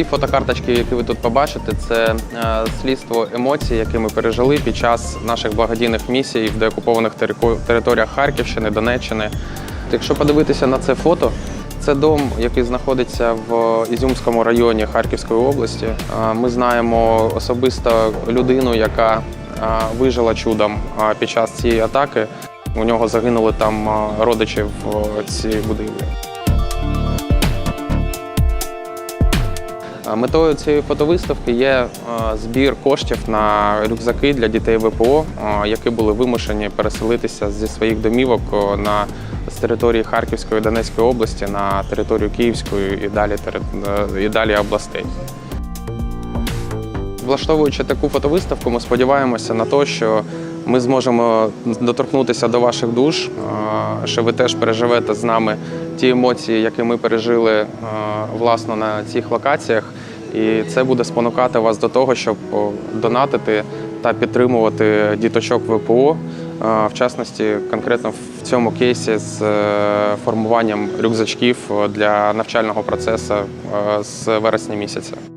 Ці фотокарточки, які ви тут побачите, це е, слідство емоцій, які ми пережили під час наших благодійних місій в деокупованих територіях Харківщини, Донеччини. Якщо подивитися на це фото, це дом, який знаходиться в Ізюмському районі Харківської області. Е, Ми знаємо особисто людину, яка е, вижила чудом під час цієї атаки. У нього загинули там родичі в цій будівлі. Метою цієї фотовиставки є е, збір коштів на рюкзаки для дітей ВПО, е, які були вимушені переселитися зі своїх домівок е, на з території Харківської і Донецької області на територію Київської і далі і далі областей. Влаштовуючи таку фотовиставку, ми сподіваємося на те, що ми зможемо доторкнутися до ваших душ, що ви теж переживете з нами ті емоції, які ми пережили власно на цих локаціях. І це буде спонукати вас до того, щоб донатити та підтримувати діточок ВПО, е, в частності конкретно в цьому кейсі з е, формуванням рюкзачків для навчального процесу е, з вересня місяця.